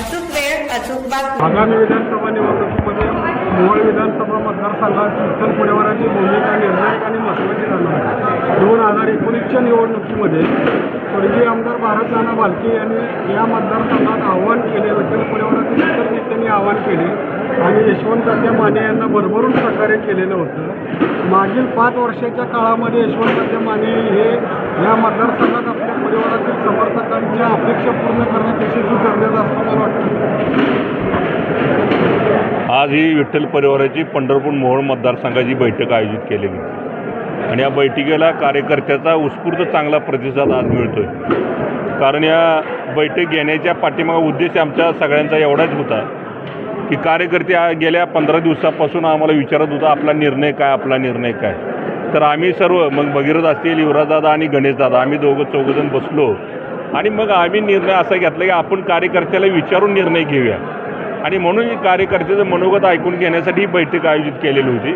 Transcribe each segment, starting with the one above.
धन्यवाद आगामी विधानसभा निवडणुकीमध्ये मोहोळ विधानसभा मतदारसंघात उत्तर पुणेवाराची भूमिका निर्णायक आणि महत्त्वाची राहणार आहे. दोन हजार एकोणीसच्या निवडणुकीमध्ये स्वर्गीय आमदार भारत नाना यांनी या मतदारसंघात आव्हान केले उत्तर पुणेवराचे इतर नेत्यांनी आव्हान केले आणि यशवंत माने यांना भरभरून सहकार्य केलेलं होतं. मागील पाच वर्षाच्या काळामध्ये यशवंत माने हे या मतदारसंघात आपल्या परिवारातील समर्थकांच्या अपेक्षा पूर्ण करण्यात यशस्वी ठरलेलं असं मला वाटतं. आज ही विठ्ठल परिवाराची पंढरपूर मोहोळ मतदारसंघाची बैठक आयोजित केलेली आणि या बैठकीला कार्यकर्त्याचा उत्स्फूर्त चांगला प्रतिसाद आज मिळतोय. कारण या बैठक घेण्याच्या पाठीमागा उद्देश आमच्या सगळ्यांचा एवढाच होता की कार्यकर्ते गेल्या पंधरा दिवसापासून आम्हाला विचारत होता आपला निर्णय काय आपला निर्णय काय? तर आम्ही सर्व मग भगीरथ असतील युवराजदादा आणि गणेशदादा आम्ही दोघं चौघजण बसलो. आणि मग आम्ही निर्णय असा घेतला की आपण कार्यकर्त्याला विचारून निर्णय घेऊया. आणि म्हणून कार्यकर्त्याचं मनोगत ऐकून घेण्यासाठी ही बैठक आयोजित केलेली होती.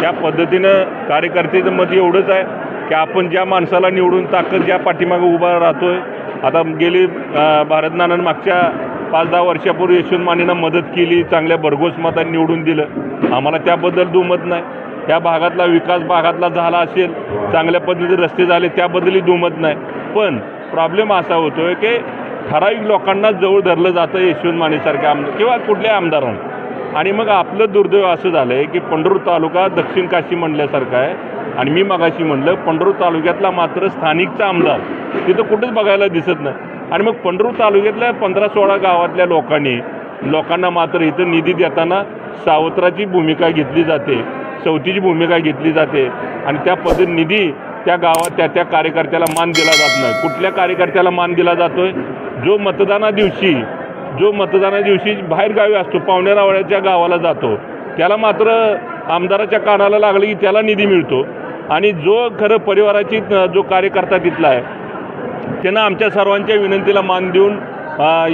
त्या पद्धतीनं कार्यकर्त्याचं मत एवढंच आहे की आपण ज्या माणसाला निवडून ताकद ज्या पाठीमागं उभा राहतो आहे आता गेली अं, भारत मागच्या पाच दहा वर्षापूर्वी यशवंत मानेनं मदत केली चांगल्या भरघोस मतांनी निवडून दिलं. आम्हाला त्याबद्दल दुमत नाही. या भागातला विकास भागातला झाला असेल चांगल्या पद्धतीने रस्ते झाले त्याबद्दलही दुमत नाही. पण प्रॉब्लेम असा होतो आहे की ठराविक लोकांना जवळ धरलं जातं यशवंत मानेसारख्या आमदार किंवा कुठल्या आमदारांना. आणि मग आपलं दुर्दैव असं झालं आहे की पंढरूर तालुका दक्षिण काशी म्हणल्यासारखा आहे. आणि मी मगाशी म्हणलं पंढरूर तालुक्यातला मात्र स्थानिकचा आमदार तिथं कुठंच बघायला दिसत नाही. आणि मग पंढरूर तालुक्यातल्या पंधरा सोळा गावातल्या लोकांनी लोकांना मात्र इथं निधी देताना सावत्राची भूमिका घेतली जाते. चौथीची भूमिका घेतली जाते. आणि त्या पद निधी त्या गावात त्या त्या कार्यकर्त्याला मान दिला जात नाही. कुठल्या कार्यकर्त्याला मान दिला जातो आहे जो मतदाना दिवशी जो मतदाना दिवशी बाहेर गावी असतो पावणेरावळ्याच्या गावाला जातो. त्याला मात्र आमदाराच्या कानाला लागलं की त्याला निधी मिळतो. आणि जो खरं परिवाराची जो कार्यकर्ता तिथला आहे त्यांना आमच्या सर्वांच्या विनंतीला मान देऊन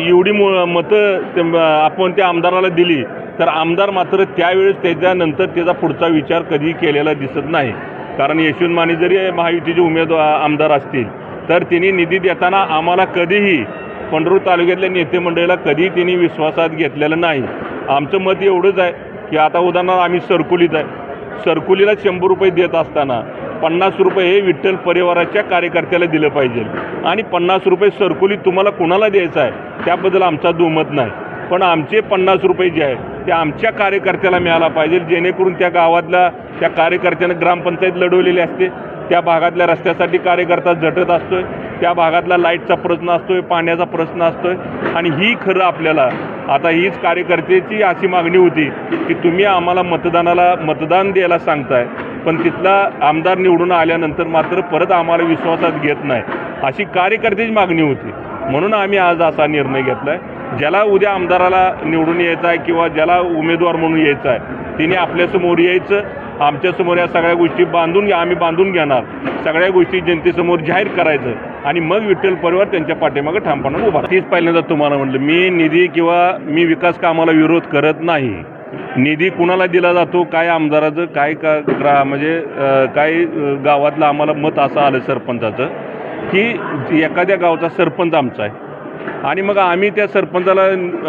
एवढी मु मतं ते- आपण त्या आमदाराला दिली. तर आमदार मात्र त्यावेळेस त्याच्यानंतर त्याचा पुढचा विचार कधी केलेला दिसत नाही. कारण यशवंत माने जरी महायुतीचे उमेदवार आमदार असतील तर त्यांनी निधी देताना आम्हाला कधीही पंढरूर तालुक्यातल्या नेते मंडळीला कधीही त्यांनी विश्वासात घेतलेलं नाही. आमचं मत एवढंच आहे की आता उदाहरणार्थ आम्ही सरकुलीत आहे. सरकुलीला शंभर रुपये देत असताना पन्नास रुपये हे विठ्ठल परिवाराच्या कार्यकर्त्याला दिलं पाहिजे. आणि पन्नास रुपये सरकुली तुम्हाला कुणाला द्यायचं आहे? त्याबद्दल आमचा दुमत नाही. पण आमचे पन्नास रुपये जे आहे ते आमच्या कार्यकर्त्याला मिळाला पाहिजे जेणेकरून त्या गावातल्या त्या कार्यकर्त्यानं ग्रामपंचायत लढवलेली असते. त्या भागातल्या रस्त्यासाठी कार्यकर्ता झटत असतोय त्या भागातला लाईटचा प्रश्न असतोय पाण्याचा प्रश्न असतोय. आणि ही खरं आपल्याला आता हीच कार्यकर्त्याची अशी मागणी होती की तुम्ही आम्हाला मतदानाला मतदान द्यायला सांगताय पण तिथला आमदार निवडून आल्यानंतर मात्र परत आम्हाला विश्वासात घेत नाही. अशी कार्यकर्त्याची मागणी होती. म्हणून आम्ही आज असा निर्णय घेतला आहे ज्याला उद्या आमदाराला निवडून यायचं आहे किंवा ज्याला उमेदवार म्हणून यायचं आहे तिने आपल्यासमोर यायचं आमच्यासमोर या सगळ्या गोष्टी बांधून घ्या आम्ही बांधून घेणार. सगळ्या गोष्टी जनतेसमोर जाहीर करायचं आणि मग विठ्ठल परिवार त्यांच्या पाठीमागे ठामपणे उभा तीच पहिल्यांदा तुम्हाला म्हटलं मी निधी किंवा मी विकास कामाला विरोध करत नाही. निधी कुणाला दिला जातो काय आमदाराचं काय का ग्रा म्हणजे काय गावातलं आम्हाला मत असं आलं सरपंचाचं की एखाद्या गावचा सरपंच आमचा आहे. आणि मग आम्ही त्या सरपंचाला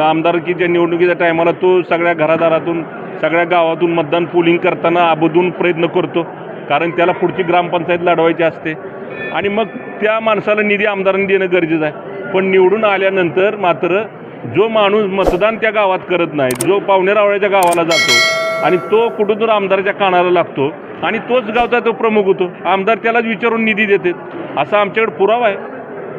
आमदारकीच्या निवडणुकीच्या टायमाला तो सगळ्या घरादारातून सगळ्या गावातून मतदान पोलिंग करताना आबदून प्रयत्न करतो. कारण त्याला पुढची ग्रामपंचायत लढवायची असते. आणि मग त्या माणसाला निधी आमदारांनी देणं गरजेचं आहे. पण निवडून आल्यानंतर मात्र जो माणूस मतदान त्या गावात करत नाही जो पावणेरावळ्याच्या गावाला जातो आणि तो कुठून आमदाराच्या कानाला लागतो आणि तोच गावचा तो प्रमुख होतो. आमदार त्यालाच विचारून निधी देते. असा आमच्याकडे पुरावा आहे.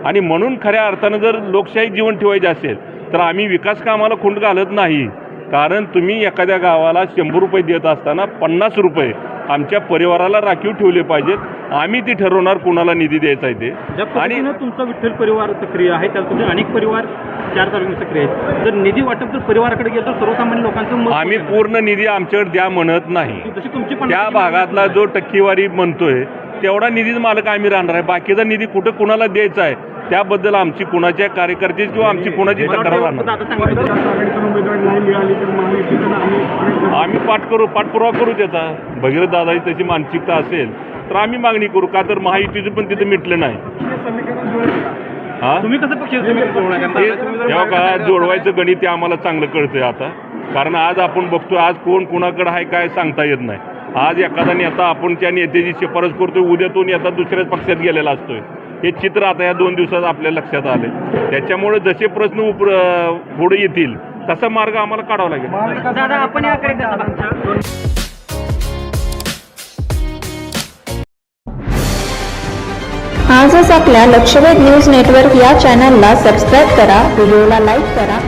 आणि म्हणून खऱ्या अर्थानं जर लोकशाही जीवन ठेवायचे असेल तर आम्ही विकास कामाला खुंट घालत नाही. कारण तुम्ही एखाद्या गावाला शंभर रुपये देत असताना पन्नास रुपये आमच्या परिवाराला राखीव ठेवले पाहिजेत. आम्ही ती ठरवणार कुणाला निधी द्यायचा आहे ते. आणि तुमचा विठ्ठल परिवार सक्रिय आहे त्यात तुमचे अनेक परिवार चार तालुक्यात सक्रिय आहेत. जर निधी वाटप जर परिवाराकडे गेलं तर सर्वसामान्य लोकांचं आम्ही. पूर्ण निधी आमच्याकडे द्या म्हणत नाही. त्या भागातला जो टक्केवारी म्हणतोय तेवढा निधीच मालक आम्ही राहणार आहे. बाकीचा निधी कुठं कुणाला द्यायचा आहे? त्याबद्दल आमची कुणाच्या कार्यकर्त्याची किंवा आमची कुणाची तक्रार आम्ही पाठ करू पाठपुरावा करू त्याचा. भगीरथ दादाची तशी मानसिकता असेल तर आम्ही मागणी करू. का तर महायुतीचं पण तिथं मिटलं नाही? हा? तेव्हा का जोडवायचं गणित ते आम्हाला चांगलं कळतंय आता. कारण आज आपण बघतो आज कोण कुणाकडे आहे काय सांगता येत नाही. आज एखादा नेता आपण त्या नेत्याची शिफारस करतोय उद्या तो नेता दुसऱ्याच पक्षात गेलेला असतोय. हे चित्र आता या दोन दिवसात आपल्या लक्षात आले त्याच्यामुळे जसे प्रश्न उप पुढे येतील तसा मार्ग आम्हाला काढावा लागेल. दादा आपण याकडे कसं बघता आजच आपल्या लक्षवेध न्यूज नेटवर्क या चॅनलला सबस्क्राईब करा व्हिडिओला लाईक करा.